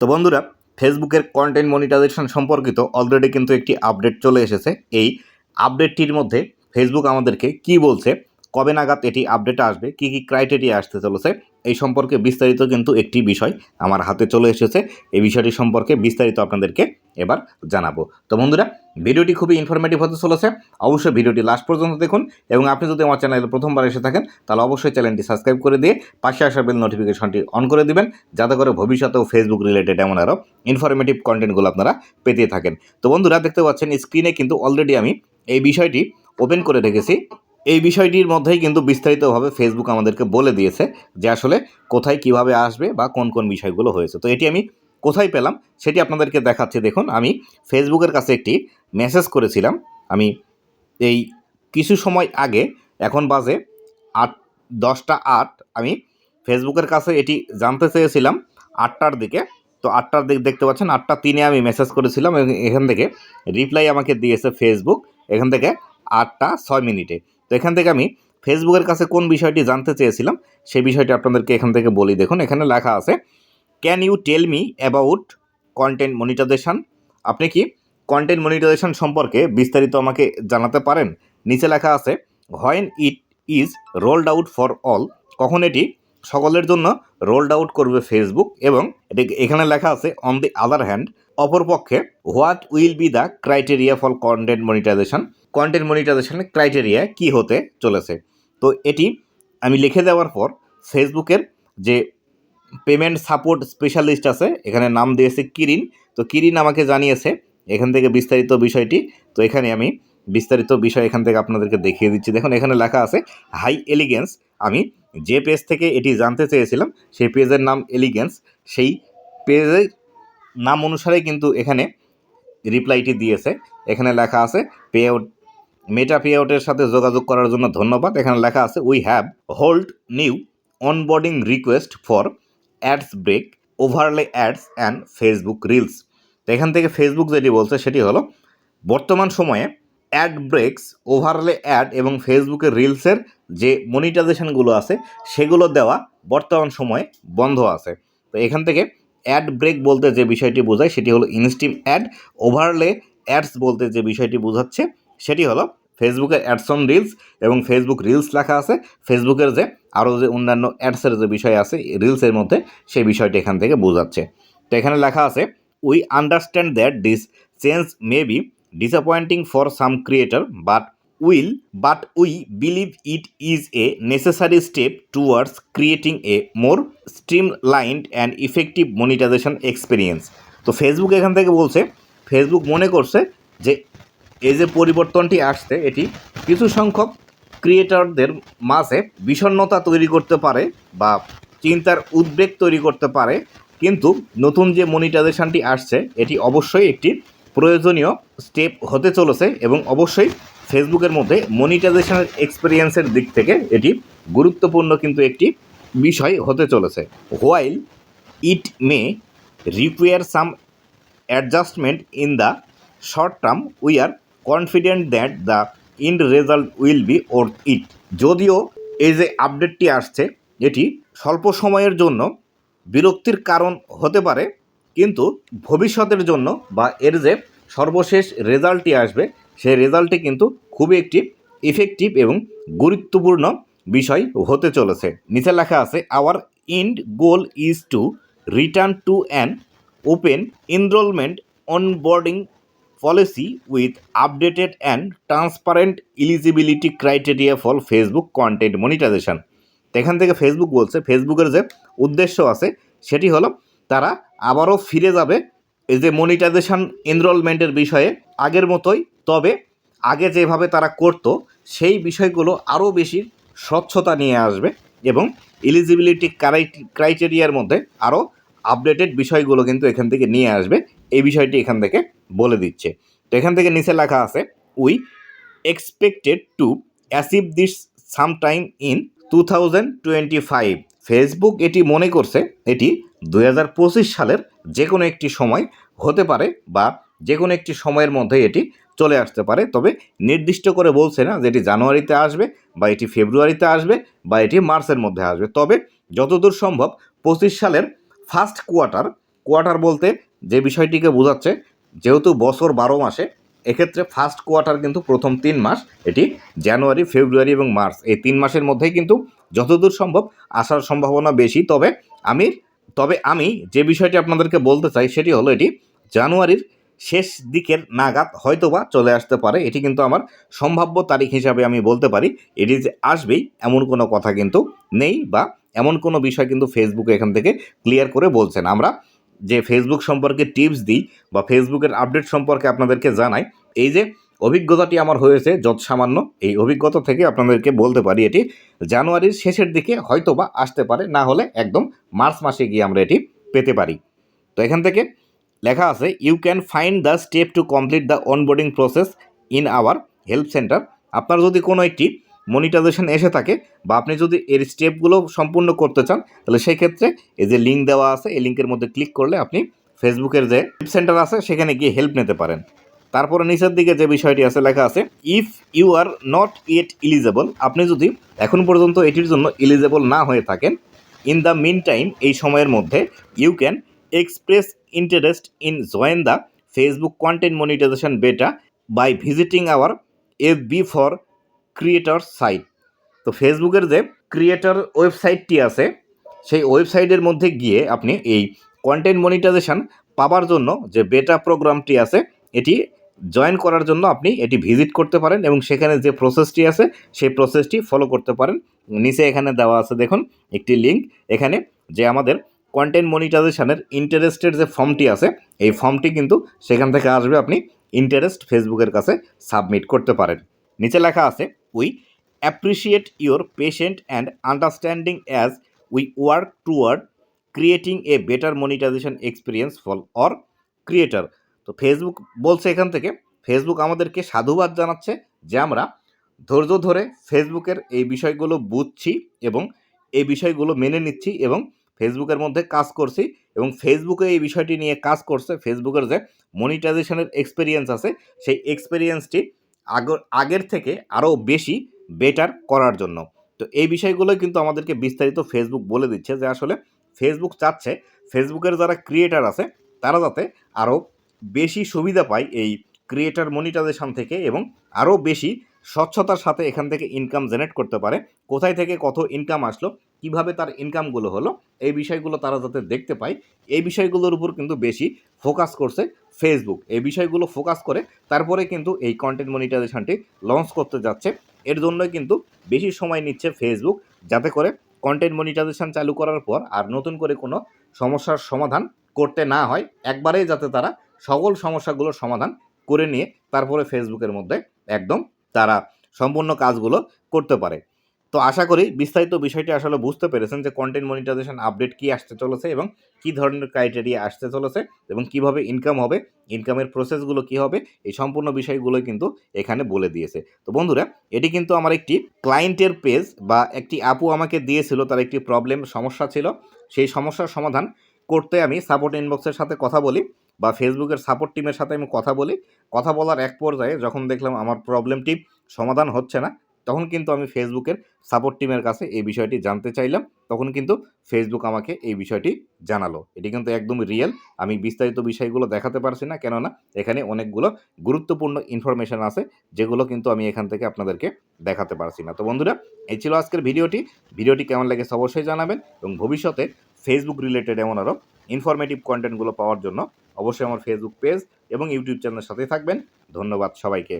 তো বন্ধুরা ফেসবুকের কন্টেন্ট মনিটাইজেশন সম্পর্কিত অলরেডি কিন্তু একটি আপডেট চলে এসেছে। এই আপডেটটির মধ্যে ফেসবুক আমাদেরকে কি বলছে, কবে নাগাদ এটি আপডেট আসবে, কি কি ক্রাইটেরিয়া আসতে চলেছে, এই সম্পর্কে বিস্তারিত কিন্তু একটি বিষয় আমার হাতে চলে এসেছে। এই বিষয়টি সম্পর্কে বিস্তারিত আপনাদেরকে এবার জানাব। তো বন্ধুরা ভিডিওটি খুবই ইনফরমেটিভ হতে চলেছে। অবশ্যই ভিডিওটি লাস্ট পর্যন্ত দেখুন এবং আপনি যদি আমার চ্যানেলে প্রথমবার এসে থাকেন, তাহলে অবশ্যই চ্যানেলটি সাবস্ক্রাইব করে দিয়ে পাশে আসা বেল নোটিফিকেশনটি অন করে দিবেন, যাতে করে ভবিষ্যতেও ফেসবুক রিলেটেড এমন আরও ইনফরমেটিভ কন্টেন্টগুলো আপনারা পেতে থাকেন। তো বন্ধুরা, দেখতে পাচ্ছেন স্ক্রিনে কিন্তু অলরেডি আমি এই বিষয়টি ওপেন করে রেখেছি। এই বিষয়টির মধ্যেই কিন্তু বিস্তারিতভাবে ফেসবুক আমাদেরকে বলে দিয়েছে যে আসলে কোথায় কীভাবে আসবে বা কোন কোন বিষয়গুলো হয়েছে। তো এটি আমি কোথায় পেলাম সেটি আপনাদেরকে দেখাচ্ছি। দেখুন, আমি ফেসবুকের কাছে একটি মেসেজ করেছিলাম। আমি এই কিছু সময় আগে, এখন বাজে আট, দশটা আট, আমি ফেসবুকের কাছে এটি জানতে চেয়েছিলাম আটটার দিকে। তো আটটার দিক দেখতে পাচ্ছেন, আটটা তিনে আমি মেসেজ করেছিলাম এবং এখান থেকে রিপ্লাই আমাকে দিয়েছে ফেসবুক। এখান থেকে আটটা ছয় মিনিটে। তো এখান থেকে আমি ফেসবুকের কাছে কোন বিষয়টি জানতে চেয়েছিলাম, সেই বিষয়টি আপনাদেরকে এখান থেকে বলি। দেখুন, এখানে লেখা আছে can you tell me about content monetization আপনি কি কন্টেন্ট মনিটাইজেশন সম্পর্কে বিস্তারিত আমাকে জানাতে পারেন। নিচে লেখা আছে when it is rolled out for all কখন এটি? সকলের জন্য রোল্ড আউট করবে ফেসবুক এবং এটি এখানে লেখা আছে অন দি আদার হ্যান্ড অপরপক্ষে what will be the criteria for content monetization content মনিটাইজেশনের ক্রাইটেরিয়া কি হতে চলেছে? তো এটি আমি লিখে দেওয়ার পর ফেসবুকের যে পেমেন্ট সাপোর্ট স্পেশালিস্ট আছে, এখানে নাম দিয়েছে কিরিন। তো কিরিন আমাকে জানিয়েছে এখান থেকে বিস্তারিত বিষয়টি, তো এখানে আমি বিস্তারিত বিষয় এখান থেকে আপনাদেরকে দেখিয়ে দিচ্ছি। দেখুন, এখানে লেখা আছে, হাই এলিগেন্স আমি যে পেজ থেকে এটি জানতে চেয়েছিলাম, সেই পেজের নাম এলিগেন্স। সেই পেজের নাম অনুসারে কিন্তু এখানে রিপ্লাইটি দিয়েছে। এখানে লেখা আছে পে আউট মেটা পে আউটের সাথে যোগাযোগ করার জন্য ধন্যবাদ। এখানে লেখা আছে, we have hold new onboarding request for ads break, overlay ads and Facebook reels. তো এখান থেকে ফেসবুক যেটি বলছে সেটি হলো, বর্তমান সময়ে অ্যাড ব্রেকস ওভারলে অ্যাড এবং ফেসবুকের রিলসের যে মনিটাইজেশনগুলো আছে, সেগুলো দেওয়া বর্তমান সময়ে বন্ধ আছে। তো এখান থেকে অ্যাড ব্রেক বলতে যে বিষয়টি বোঝায় সেটি হলো ইনস্টিম অ্যাড ওভারলে অ্যাডস বলতে যে বিষয়টি বোঝাচ্ছে সেটি হলো ফেসবুকের অ্যাডস অন রিলস এবং ফেসবুক রিলস লেখা আছে। ফেসবুকের যে আরও যে অন্যান্য অ্যাডসের যে বিষয় আছে রিলসের মধ্যে সেই বিষয়টি এখান থেকে বোঝাচ্ছে। তো এখানে লেখা আছে we understand that this change may be disappointing for some creator but will but we believe it is a necessary step towards creating a more streamlined and effective monetization experience তো ফেসবুক এখান থেকে বলছে Facebook মনে করছে যে এই যে পরিবর্তনটি আসছে, এটি কিছু সংখ্যক ক্রিয়েটরদের মাঝে বিষণ্ণতা তৈরি করতে পারে বা চিন্তার উদ্বেগ তৈরি করতে পারে। কিন্তু নতুন যে মনিটাইজেশনটি আসছে, এটি অবশ্যই একটি প্রয়োজনীয় স্টেপ হতে চলেছে এবং অবশ্যই ফেসবুকের মধ্যে মনিটাইজেশনের এক্সপিরিয়েন্সের দিক থেকে এটি গুরুত্বপূর্ণ কিন্তু একটি বিষয় হতে চলেছে। While it may require some adjustment in the short term we are confident that the end result will be worth it যদিও এই যে আপডেটটি আসছে, এটি স্বল্প সময়ের জন্য বিরক্তির কারণ হতে পারে, কিন্তু ভবিষ্যতের জন্য বা এর যে সর্বশেষ রেজাল্টটি আসবে, সেই রেজাল্টটি কিন্তু খুবই একটি ইফেক্টিভ এবং গুরুত্বপূর্ণ বিষয় হতে চলেছে। নিচে লেখা আছে our end goal is to return to an open enrolment onboarding with updated and transparent eligibility criteria for Facebook content monetization. তো এখান থেকে ফেসবুক বলছে ফেসবুকের যে উদ্দেশ্য আছে, সেটি হলো তারা আবারও ফিরে যাবে এই যে মনিটাইজেশন এনরোলমেন্টের বিষয়ে আগের মতোই। তবে আগে যেভাবে তারা করত, সেই বিষয়গুলো আরও বেশি স্বচ্ছতা নিয়ে আসবে এবং এলিজিবিলিটি ক্রাইটেরিয়ার মধ্যে আরও আপডেটেড বিষয়গুলো কিন্তু এখান থেকে নিয়ে আসবে। এই বিষয়টি এখান থেকে বলে দিচ্ছে। তো এখান থেকে নিচে লেখা আছে we expected to achieve this sometime in two thousand twenty five Facebook এটি মনে করছে এটি দুই হাজার পঁচিশ সালের যে কোনো একটি সময় হতে পারে বা যে কোনো একটি সময়ের মধ্যে এটি চলে আসতে পারে। তবে নির্দিষ্ট করে বলছে না যে এটি জানুয়ারিতে আসবে বা এটি ফেব্রুয়ারিতে আসবে বা এটি মার্চের মধ্যে আসবে। তবে যতদূর সম্ভব পঁচিশ সালের ফার্স্ট কোয়ার্টার কোয়ার্টার বলতে যে বিষয়টিকে বোঝাচ্ছে, যেহেতু বছর বারো মাসে এক্ষেত্রে ফার্স্ট কোয়ার্টার কিন্তু প্রথম তিন মাস, এটি জানুয়ারি ফেব্রুয়ারি এবং মার্চ এই তিন মাসের মধ্যেই কিন্তু যতদূর সম্ভব আসার সম্ভাবনা বেশি। তবে আমি তবে আমি যে বিষয়টি আপনাদেরকে বলতে চাই সেটি হলো এটি জানুয়ারির শেষ দিকের নাগাদ হয়তোবা চলে আসতে পারে। এটি কিন্তু আমার সম্ভাব্য তারিখ হিসাবে আমি বলতে পারি। এটি যে আসবেই, এমন কোনো কথা কিন্তু নেই বা এমন কোনো বিষয় কিন্তু ফেসবুকে এখান থেকে ক্লিয়ার করে বলছেন আমরা যে ফেসবুক সম্পর্কে টিপস দিই বা ফেসবুকের আপডেট সম্পর্কে আপনাদেরকে জানাই, এই যে অভিজ্ঞতাটি আমার হয়েছে যত সামান্য এই অভিজ্ঞতা থেকে আপনাদেরকে বলতে পারি এটি, জানুয়ারির শেষের দিকে হয়তো বা আসতে পারে, না হলে একদম মার্চ মাসে গিয়ে আমরা এটি পেতে পারি। তো এখান থেকে লেখা আছে you can find the step to complete the onboarding process in our help centre আপনার যদি কোনো একটি মনিটাইজেশন এসে থাকে বা আপনি যদি এর স্টেপগুলো সম্পূর্ণ করতে চান, তাহলে সেই ক্ষেত্রে এই যে লিঙ্ক দেওয়া আছে, এই লিঙ্কের মধ্যে ক্লিক করলে আপনি ফেসবুকের যে হেল্প সেন্টার আছে, সেখানে গিয়ে হেল্প নিতে পারেন। তারপরে নিচের দিকে যে বিষয়টি আছে, লেখা আছে if you are not yet eligible আপনি যদি এখন পর্যন্ত এটির জন্য ইলিজেবল না হয়ে থাকেন ইন দ্য মিন টাইম এই সময়ের মধ্যে you can express interest in join the Facebook content monetization beta by visiting our F B for creator site তো ফেসবুকের যে ক্রিয়েটর ওয়েবসাইটটি আছে, সেই ওয়েবসাইটের মধ্যে গিয়ে আপনি এই কন্টেন্ট মনিটাইজেশন পাবার জন্য যে বেটা প্রোগ্রামটি আছে, এটি জয়েন করার জন্য আপনি এটি ভিজিট করতে পারেন এবং সেখানে যে প্রসেসটি আছে, সেই প্রসেসটি ফলো করতে পারেন। নিচে এখানে দেওয়া আছে দেখুন একটি লিঙ্ক এখানে যে আমাদের কন্টেন্ট মনিটাইজেশনের ইন্টারেস্টের যে ফর্মটি আছে, এই ফর্মটি কিন্তু সেখান থেকে আসবে, আপনি ইন্টারেস্ট ফেসবুকের কাছে সাবমিট করতে পারেন। নিচে লেখা আছে we appreciate your patient and understanding as we work toward creating a better monetization experience for our creator তো ফেসবুক বলছে এখান থেকে ফেসবুক আমাদেরকে সাধুবাদ জানাচ্ছে যে আমরা ধৈর্য ধরে ফেসবুকের এই বিষয়গুলো বুঝছি এবং এই বিষয়গুলো মেনে নিচ্ছি এবং ফেসবুকের মধ্যে কাজ করছি এবং ফেসবুকে এই বিষয়টি নিয়ে কাজ করছে। ফেসবুকের যে মনিটাইজেশনের এক্সপিরিয়েন্স আছে, সেই এক্সপিরিয়েন্সটি আগর, আগের থেকে আরও বেশি বেটার করার জন্য। তো এই বিষয়গুলো কিন্তু আমাদেরকে বিস্তারিত ফেসবুক বলে দিচ্ছে যে আসলে ফেসবুক চাচ্ছে ফেসবুকের যারা ক্রিয়েটার আছে, তারা যাতে আরও বেশি সুবিধা পায় এই ক্রিয়েটার মনিটাইজেশন থেকে এবং আরও বেশি স্বচ্ছতার সাথে এখান থেকে ইনকাম জেনারেট করতে পারে, কোথায় থেকে কত ইনকাম আসলো কীভাবে তার ইনকামগুলো হলো, এই বিষয়গুলো তারা যাতে দেখতে পায়, এই বিষয়গুলোর উপর কিন্তু বেশি ফোকাস করছে ফেসবুক এই বিষয়গুলো ফোকাস করে তারপরে কিন্তু এই কন্টেন্ট মনিটাইজেশনটি লঞ্চ করতে যাচ্ছে। এর জন্যই কিন্তু বেশি সময় নিচ্ছে ফেসবুক যাতে করে কন্টেন্ট মনিটাইজেশন চালু করার পর আর নতুন করে কোনো সমস্যার সমাধান করতে না হয়। একবারেই যাতে তারা সকল সমস্যাগুলোর সমাধান করে নিয়ে তারপরে ফেসবুকের মধ্যে একদম তারা সম্পূর্ণ কাজগুলো করতে পারে। তো আশা করি বিস্তারিত বিষয়টি আসলে বুঝতে পেরেছেন যে কন্টেন্ট মনিটাইজেশন আপডেট কী আসতে চলেছে এবং কী ধরনের ক্রাইটেরিয়া আসতে চলেছে এবং কীভাবে ইনকাম হবে ইনকামের প্রসেসগুলো কী হবে, এই সম্পূর্ণ বিষয়গুলোই কিন্তু এখানে বলে দিয়েছে। তো বন্ধুরা, এটি কিন্তু আমার একটি ক্লায়েন্টের পেজ বা একটি আপু আমাকে দিয়েছিল, তার একটি প্রবলেম সমস্যা ছিল। সেই সমস্যার সমাধান করতে আমি সাপোর্ট ইনবক্সের সাথে কথা বলি বা ফেসবুকের সাপোর্ট টিমের সাথে আমি কথা বলি। কথা বলার এক পর্যায়ে যখন দেখলাম আমার প্রবলেমটি সমাধান হচ্ছে না তখন কিন্তু আমি ফেসবুকের সাপোর্ট টিমের কাছে এই বিষয়টি জানতে চাইলাম। তখন কিন্তু ফেসবুক আমাকে এই বিষয়টি জানালো। এটি কিন্তু একদম রিয়েল আমি বিস্তারিত বিষয়গুলো দেখাতে পারছি না, কেননা এখানে অনেকগুলো গুরুত্বপূর্ণ ইনফরমেশান আছে, যেগুলো কিন্তু আমি এখান থেকে আপনাদেরকে দেখাতে পারছি না। তো বন্ধুরা, এই ছিল আজকের ভিডিওটি। ভিডিওটি কেমন লেগেছে অবশ্যই জানাবেন এবং ভবিষ্যতে ফেসবুক রিলেটেড এমন আরও ইনফরমেটিভ কন্টেন্টগুলো পাওয়ার জন্য অবশ্যই আমার ফেসবুক পেজ এবং ইউটিউব চ্যানেলের সাথেই থাকবেন। ধন্যবাদ সবাইকে।